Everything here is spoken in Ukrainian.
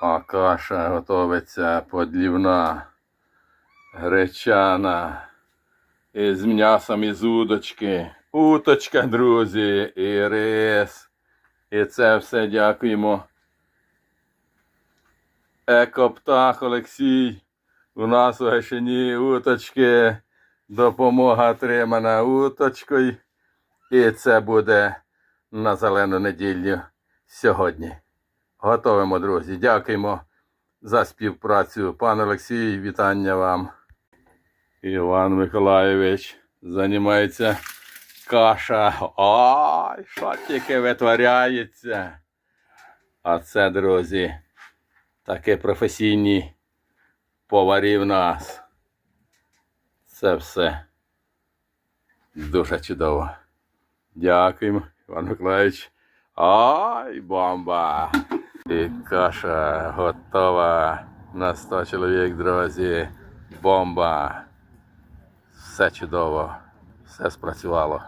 А каша готовиться подлівна, гречана. Із м'ясом із удочки. Уточка, друзі, і рис. І це все дякуємо. Екоптах Олексій. У нас у Гайшині уточки. Допомога отримана уточкою. І це буде на зелену неділю сьогодні. Готовимо, друзі. Дякуємо за співпрацю. Пан Олексій, вітання вам. Іван Миколайович займається каша. Ой, що тільки витворяється. А це, друзі, такі професійні поварі в нас. Це все дуже чудово. Дякуємо, Іван Миколаївич. Ай, бомба! І каша готова на 100 чоловік, друзі. Бомба. Все чудово. Все спрацювало.